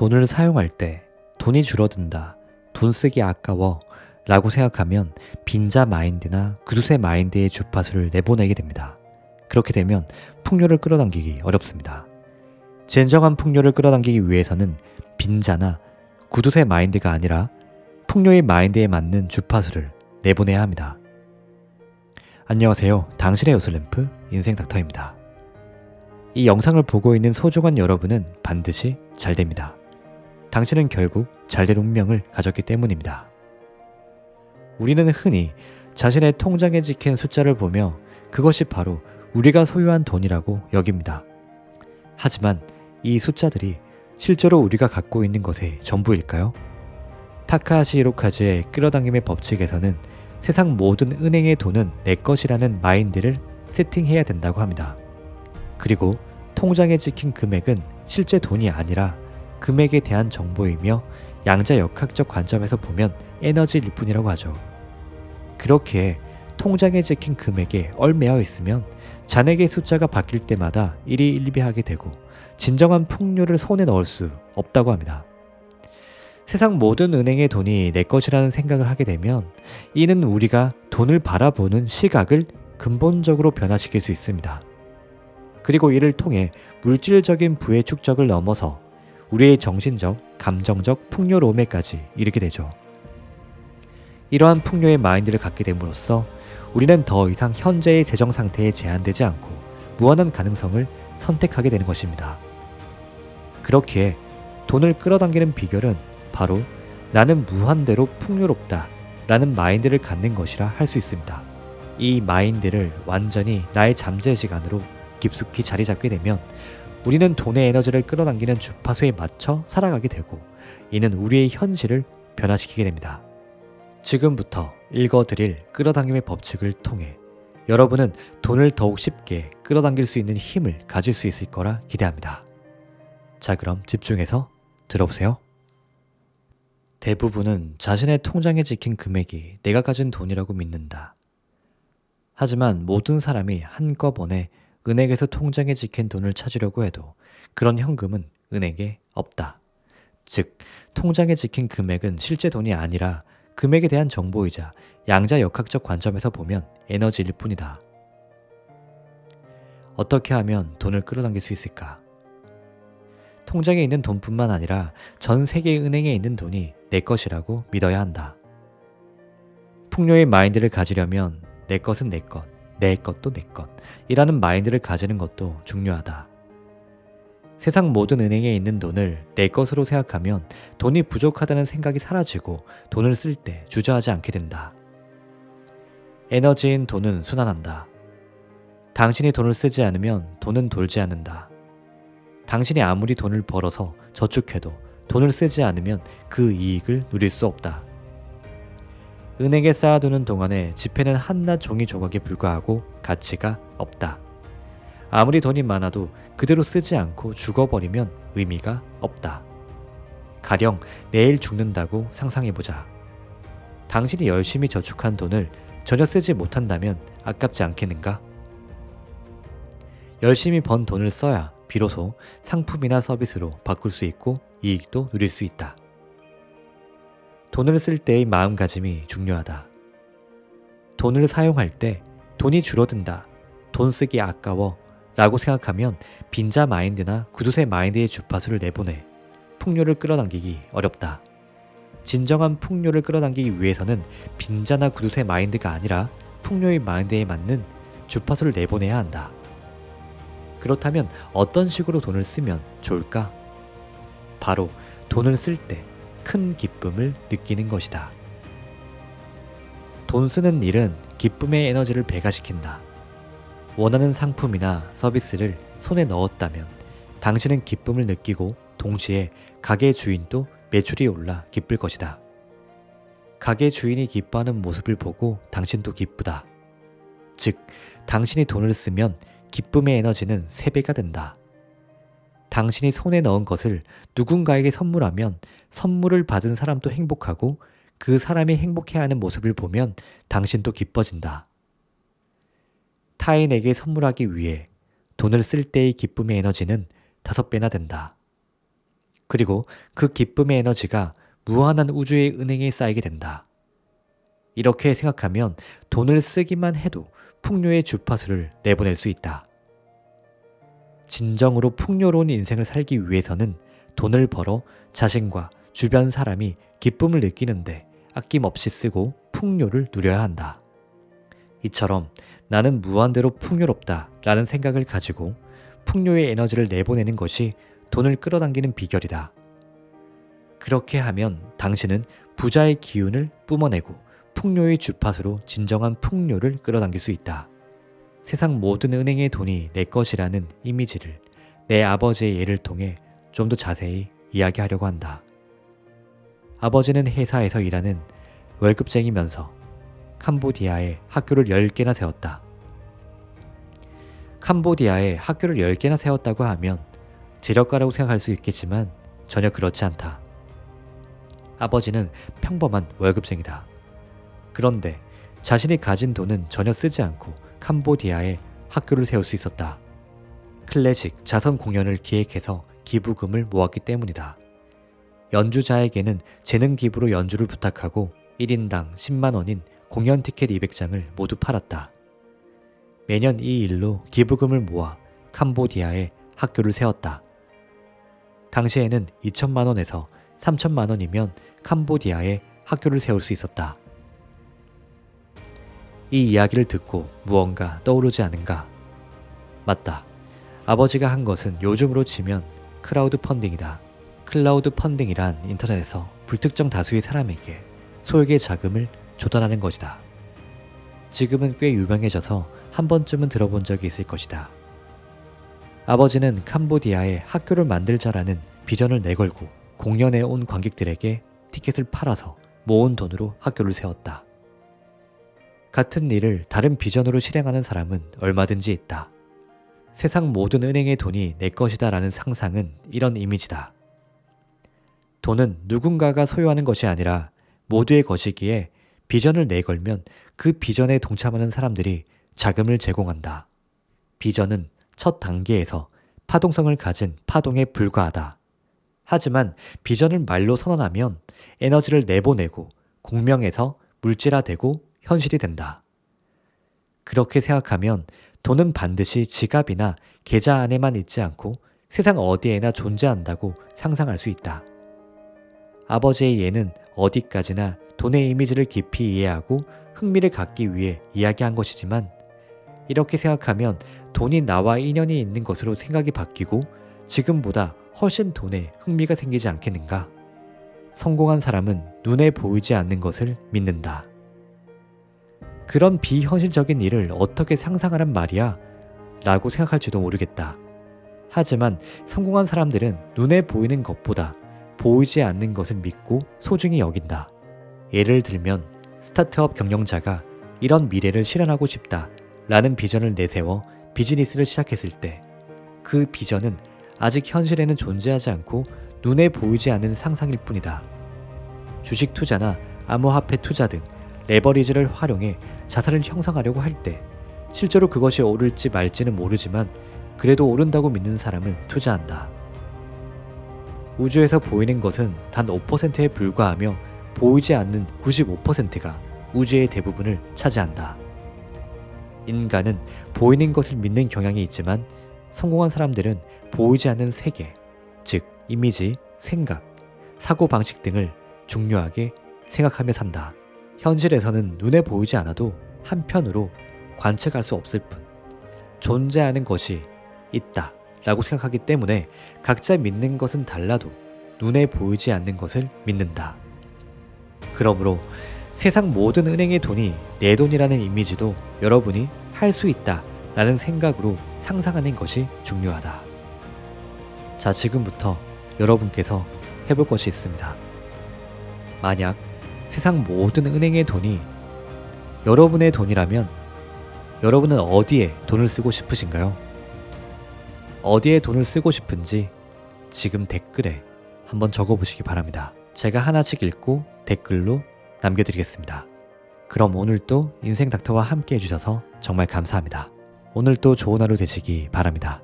돈을 사용할 때 돈이 줄어든다, 돈 쓰기 아까워 라고 생각하면 빈자 마인드나 구두쇠 마인드의 주파수를 내보내게 됩니다. 그렇게 되면 풍요를 끌어당기기 어렵습니다. 진정한 풍요를 끌어당기기 위해서는 빈자나 구두쇠 마인드가 아니라 풍요의 마인드에 맞는 주파수를 내보내야 합니다. 안녕하세요. 당신의 요술램프 인생 닥터입니다. 이 영상을 보고 있는 소중한 여러분은 반드시 잘 됩니다. 당신은 결국 잘될 운명을 가졌기 때문입니다. 우리는 흔히 자신의 통장에 찍힌 숫자를 보며 그것이 바로 우리가 소유한 돈이라고 여깁니다. 하지만 이 숫자들이 실제로 우리가 갖고 있는 것의 전부일까요? 타카하시 이로카즈의 끌어당김의 법칙에서는 세상 모든 은행의 돈은 내 것이라는 마인드를 세팅해야 된다고 합니다. 그리고 통장에 찍힌 금액은 실제 돈이 아니라 금액에 대한 정보이며 양자 역학적 관점에서 보면 에너지일 뿐이라고 하죠. 그렇기에 통장에 찍힌 금액에 얼매어 있으면 잔액의 숫자가 바뀔 때마다 일희일비하게 되고 진정한 풍요를 손에 넣을 수 없다고 합니다. 세상 모든 은행의 돈이 내 것이라는 생각을 하게 되면 이는 우리가 돈을 바라보는 시각을 근본적으로 변화시킬 수 있습니다. 그리고 이를 통해 물질적인 부의 축적을 넘어서 우리의 정신적, 감정적 풍요로움에까지 이르게 되죠. 이러한 풍요의 마인드를 갖게 됨으로써 우리는 더 이상 현재의 재정 상태에 제한되지 않고 무한한 가능성을 선택하게 되는 것입니다. 그렇기에 돈을 끌어당기는 비결은 바로 나는 무한대로 풍요롭다 라는 마인드를 갖는 것이라 할 수 있습니다. 이 마인드를 완전히 나의 잠재의식 안으로 깊숙이 자리 잡게 되면 우리는 돈의 에너지를 끌어당기는 주파수에 맞춰 살아가게 되고 이는 우리의 현실을 변화시키게 됩니다. 지금부터 읽어드릴 끌어당김의 법칙을 통해 여러분은 돈을 더욱 쉽게 끌어당길 수 있는 힘을 가질 수 있을 거라 기대합니다. 자, 그럼 집중해서 들어보세요. 대부분은 자신의 통장에 찍힌 금액이 내가 가진 돈이라고 믿는다. 하지만 모든 사람이 한꺼번에 은행에서 통장에 찍힌 돈을 찾으려고 해도 그런 현금은 은행에 없다. 즉, 통장에 찍힌 금액은 실제 돈이 아니라 금액에 대한 정보이자 양자 역학적 관점에서 보면 에너지일 뿐이다. 어떻게 하면 돈을 끌어당길 수 있을까? 통장에 있는 돈뿐만 아니라 전 세계 은행에 있는 돈이 내 것이라고 믿어야 한다. 풍요의 마인드를 가지려면 내 것은 내 것, 내 것도 내 것, 이라는 마인드를 가지는 것도 중요하다. 세상 모든 은행에 있는 돈을 내 것으로 생각하면 돈이 부족하다는 생각이 사라지고 돈을 쓸 때 주저하지 않게 된다. 에너지인 돈은 순환한다. 당신이 돈을 쓰지 않으면 돈은 돌지 않는다. 당신이 아무리 돈을 벌어서 저축해도 돈을 쓰지 않으면 그 이익을 누릴 수 없다. 은행에 쌓아두는 동안에 지폐는 한낱 종이 조각에 불과하고 가치가 없다. 아무리 돈이 많아도 그대로 쓰지 않고 죽어버리면 의미가 없다. 가령 내일 죽는다고 상상해보자. 당신이 열심히 저축한 돈을 전혀 쓰지 못한다면 아깝지 않겠는가? 열심히 번 돈을 써야 비로소 상품이나 서비스로 바꿀 수 있고 이익도 누릴 수 있다. 돈을 쓸 때의 마음가짐이 중요하다. 돈을 사용할 때 돈이 줄어든다. 돈 쓰기 아까워. 라고 생각하면 빈자 마인드나 구두쇠 마인드의 주파수를 내보내 풍요를 끌어당기기 어렵다. 진정한 풍요를 끌어당기기 위해서는 빈자나 구두쇠 마인드가 아니라 풍요의 마인드에 맞는 주파수를 내보내야 한다. 그렇다면 어떤 식으로 돈을 쓰면 좋을까? 바로 돈을 쓸 때 큰 기쁨을 느끼는 것이다. 돈 쓰는 일은 기쁨의 에너지를 배가시킨다. 원하는 상품이나 서비스를 손에 넣었다면 당신은 기쁨을 느끼고 동시에 가게 주인도 매출이 올라 기쁠 것이다. 가게 주인이 기뻐하는 모습을 보고 당신도 기쁘다. 즉, 당신이 돈을 쓰면 기쁨의 에너지는 3배가 된다. 당신이 손에 넣은 것을 누군가에게 선물하면 선물을 받은 사람도 행복하고 그 사람이 행복해하는 모습을 보면 당신도 기뻐진다. 타인에게 선물하기 위해 돈을 쓸 때의 기쁨의 에너지는 다섯 배나 된다. 그리고 그 기쁨의 에너지가 무한한 우주의 은행에 쌓이게 된다. 이렇게 생각하면 돈을 쓰기만 해도 풍요의 주파수를 내보낼 수 있다. 진정으로 풍요로운 인생을 살기 위해서는 돈을 벌어 자신과 주변 사람이 기쁨을 느끼는데 아낌없이 쓰고 풍요를 누려야 한다. 이처럼 나는 무한대로 풍요롭다 라는 생각을 가지고 풍요의 에너지를 내보내는 것이 돈을 끌어당기는 비결이다. 그렇게 하면 당신은 부자의 기운을 뿜어내고 풍요의 주파수로 진정한 풍요를 끌어당길 수 있다. 세상 모든 은행의 돈이 내 것이라는 이미지를 내 아버지의 예를 통해 좀 더 자세히 이야기하려고 한다. 아버지는 회사에서 일하는 월급쟁이면서 캄보디아에 학교를 10개나 세웠다. 캄보디아에 학교를 10개나 세웠다고 하면 재력가라고 생각할 수 있겠지만 전혀 그렇지 않다. 아버지는 평범한 월급쟁이다. 그런데 자신이 가진 돈은 전혀 쓰지 않고 캄보디아에 학교를 세울 수 있었다. 클래식 자선 공연을 기획해서 기부금을 모았기 때문이다. 연주자에게는 재능 기부로 연주를 부탁하고 1인당 10만 원인 공연 티켓 200장을 모두 팔았다. 매년 이 일로 기부금을 모아 캄보디아에 학교를 세웠다. 당시에는 2천만 원에서 3천만 원이면 캄보디아에 학교를 세울 수 있었다. 이 이야기를 듣고 무언가 떠오르지 않은가? 맞다. 아버지가 한 것은 요즘으로 치면 크라우드 펀딩이다. 클라우드 펀딩이란 인터넷에서 불특정 다수의 사람에게 소액의 자금을 조달하는 것이다. 지금은 꽤 유명해져서 한 번쯤은 들어본 적이 있을 것이다. 아버지는 캄보디아에 학교를 만들자라는 비전을 내걸고 공연에 온 관객들에게 티켓을 팔아서 모은 돈으로 학교를 세웠다. 같은 일을 다른 비전으로 실행하는 사람은 얼마든지 있다. 세상 모든 은행의 돈이 내 것이다 라는 상상은 이런 이미지다. 돈은 누군가가 소유하는 것이 아니라 모두의 것이기에 비전을 내걸면 그 비전에 동참하는 사람들이 자금을 제공한다. 비전은 첫 단계에서 파동성을 가진 파동에 불과하다. 하지만 비전을 말로 선언하면 에너지를 내보내고 공명에서 물질화되고 현실이 된다. 그렇게 생각하면 돈은 반드시 지갑이나 계좌 안에만 있지 않고 세상 어디에나 존재한다고 상상할 수 있다. 아버지의 예는 어디까지나 돈의 이미지를 깊이 이해하고 흥미를 갖기 위해 이야기한 것이지만 이렇게 생각하면 돈이 나와 인연이 있는 것으로 생각이 바뀌고 지금보다 훨씬 돈에 흥미가 생기지 않겠는가? 성공한 사람은 눈에 보이지 않는 것을 믿는다. 그런 비현실적인 일을 어떻게 상상하란 말이야? 라고 생각할지도 모르겠다. 하지만 성공한 사람들은 눈에 보이는 것보다 보이지 않는 것을 믿고 소중히 여긴다. 예를 들면 스타트업 경영자가 이런 미래를 실현하고 싶다 라는 비전을 내세워 비즈니스를 시작했을 때 그 비전은 아직 현실에는 존재하지 않고 눈에 보이지 않는 상상일 뿐이다. 주식 투자나 암호화폐 투자 등 레버리지를 활용해 자산을 형성하려고 할 때 실제로 그것이 오를지 말지는 모르지만 그래도 오른다고 믿는 사람은 투자한다. 우주에서 보이는 것은 단 5%에 불과하며 보이지 않는 95%가 우주의 대부분을 차지한다. 인간은 보이는 것을 믿는 경향이 있지만 성공한 사람들은 보이지 않는 세계, 즉 이미지, 생각, 사고 방식 등을 중요하게 생각하며 산다. 현실에서는 눈에 보이지 않아도 한편으로 관측할 수 없을 뿐 존재하는 것이 있다 라고 생각하기 때문에 각자 믿는 것은 달라도 눈에 보이지 않는 것을 믿는다. 그러므로 세상 모든 은행의 돈이 내 돈이라는 이미지도 여러분이 할 수 있다 라는 생각으로 상상하는 것이 중요하다. 자, 지금부터 여러분께서 해볼 것이 있습니다. 만약 세상 모든 은행의 돈이 여러분의 돈이라면 여러분은 어디에 돈을 쓰고 싶으신가요? 어디에 돈을 쓰고 싶은지 지금 댓글에 한번 적어보시기 바랍니다. 제가 하나씩 읽고 댓글로 남겨드리겠습니다. 그럼 오늘도 인생 닥터와 함께 해주셔서 정말 감사합니다. 오늘도 좋은 하루 되시기 바랍니다.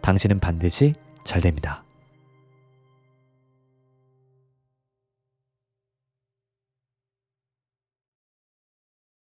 당신은 반드시 잘 됩니다.